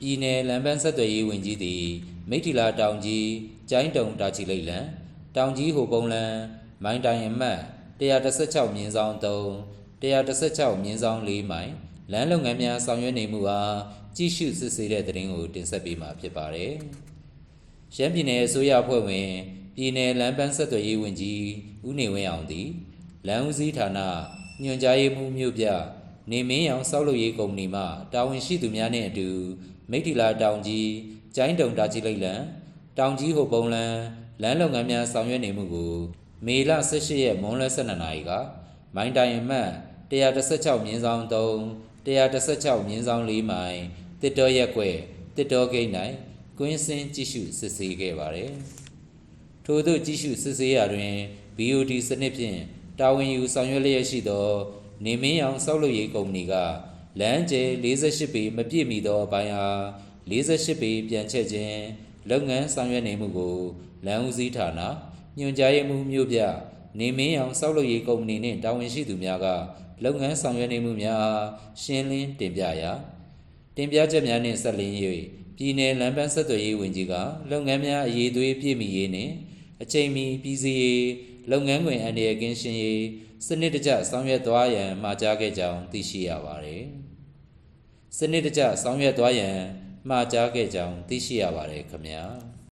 ပြည်내လမ်းပန်းဆက်သွယ်ရေးဝင်ကြီးသည်မိထီလာတောင်ကြီးကျိုင်းတုံတာချီလိတ်လန်တောင်ကြီးဟိုပုံလန်မိုင်းတိုင်အမှတ်116မြင်းဆောင်3 116မြင်းဆောင်4မိုင်လမ်းလုပ်ငန်းများဆောင်ရွက်နေမှုအားကြည့်ရှုစစ်ဆေးတဲ့သတင်းကိုတင်ဆက်ပေးမှာဖြစ်ပါတယ်။ရှမ်းပြည်နယ်အစိုးရအဖွဲ့ဝင်ပြည်내လမ်းပန်းဆက်သွယ်ရေးဝင်ကြီးဦးနေဝင်းအောင်သည်လမ်းဦးစီးဌာနညွှန်ကြားရေးမှူးမြို့ပြ နေမင်းအောင်စောက်လုပ်ရေးကုမ္ပဏီမှတာဝန်ရှိသူများနှင့်အတူမိထီလာတောင်ကြီးကျိုင်းတုံတာကြီးလိတ်လန်တောင်ကြီးဟိုပုံလန်လမ်းလုပ်ငန်းများဆောင်ရွက်နေမှုကိုမေလ18ရက်မွန်းလွဲ12နာရီကမိုင်းတိုင်အမှတ်116မြင်းဆောင်3 116မြင်းဆောင်4မိုင်တစ်တော်ရက်ွက်တစ်တော်ဂိတ်၌ကွင်းစင်းကြည့်ရှုစစ်ဆေးခဲ့ပါသည်။ထို့သို့ကြည့်ရှုစစ်ဆေးရာတွင် BOD စနစ်ဖြင့်တာဝန်ယူဆောင်ရွက်လျက်ရှိသော နေမင်းအောင်စောက်လုပ်ရေးကုမ္ပဏီကလမ်းကျဲ48ပေမပြည့်မီသောအပိုင်းအား48ပေပြန်ချက်ခြင်းလုပ်ငန်းဆောင်ရွက်နေမှုကိုလမ်းဦးစီးဌာနညွှန်ကြားရေးမှူးမြို့ပြနေမင်းအောင်စောက်လုပ်ရေးကုမ္ပဏီနှင့်တာဝန်ရှိသူများကလုပ်ငန်းဆောင်ရွက်နေမှုများအားရှင်းလင်းတင်ပြရာတင်ပြချက်များနှင့်ဆက်လျင်း၍ပြည်내လမ်းပန်းဆက်သွယ်ရေးဝင်ကြီးကလုပ်ငန်းများအရေးသွေးပြည့်မီရေးနှင့်အချိန်မီပြီးစီးရေး လုပ်ငန်းခွင်အန္တရာယ်ကင်းရှင်းရေးစနစ်တကျဆောင်ရွက်သွားရန်မှာကြားခဲ့ကြောင်းသိရှိရပါသည်။စနစ်တကျဆောင်ရွက်သွားရန်မှာကြားခဲ့ကြောင်းသိရှိရပါတယ်ခင်ဗျာ။